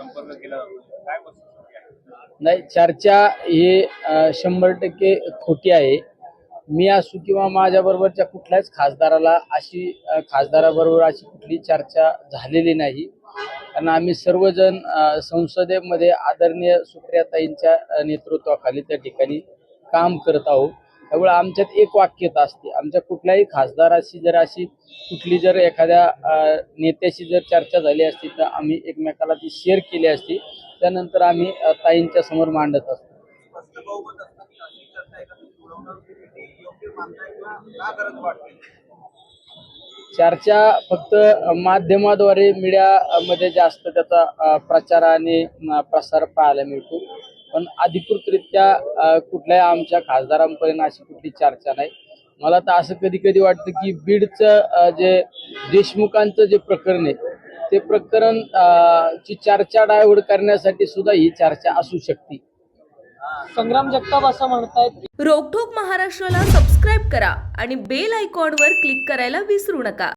संपर्क केला म्हणजे काय नाही चर्चा ही शंभर टक्के खोटी आहे. मी असू किंवा माझ्या बरोबरच्या कुठल्याच खासदाराला अशी खासदाराबरोबर अशी कुठली चर्चा झालेली नाही. कारण आम्ही सर्वजण संसदेमध्ये आदरणीय सुप्रियाताईंच्या नेतृत्वाखाली त्या ठिकाणी काम करत आहोत. त्यामुळे आमच्यात एक वाक्यता असते आमच्या कुठल्याही खासदाराशी जर अशी कुठली जर एखाद्या नेत्याशी जर चर्चा झाली असती तर आम्ही एकमेकाला ती शेअर केली असती. त्यानंतर आम्ही ताईंच्या समोर मांडत असतो. चर्चा फक्त माध्यमाद्वारे मीडियामध्ये जास्त त्याचा प्रचार आणि प्रसार पाहायला मिळतो. पण अधिकृतरित्या कुठल्याही आमच्या खासदारांपर्यंत अशी कुठली चर्चा नाही. मला तर असं कधी कधी वाटतं की बीडचं जे देशमुखांचं जे प्रकरण आहे ते प्रकरण ची चर्चा डायव्हर्ट करण्यासाठी सुद्धा ही चर्चा असू शकते. संग्राम जगताप असं म्हणतायत. रोकठोक महाराष्ट्राला सबस्क्राईब करा आणि बेल आयकॉनवर क्लिक करायला विसरू नका.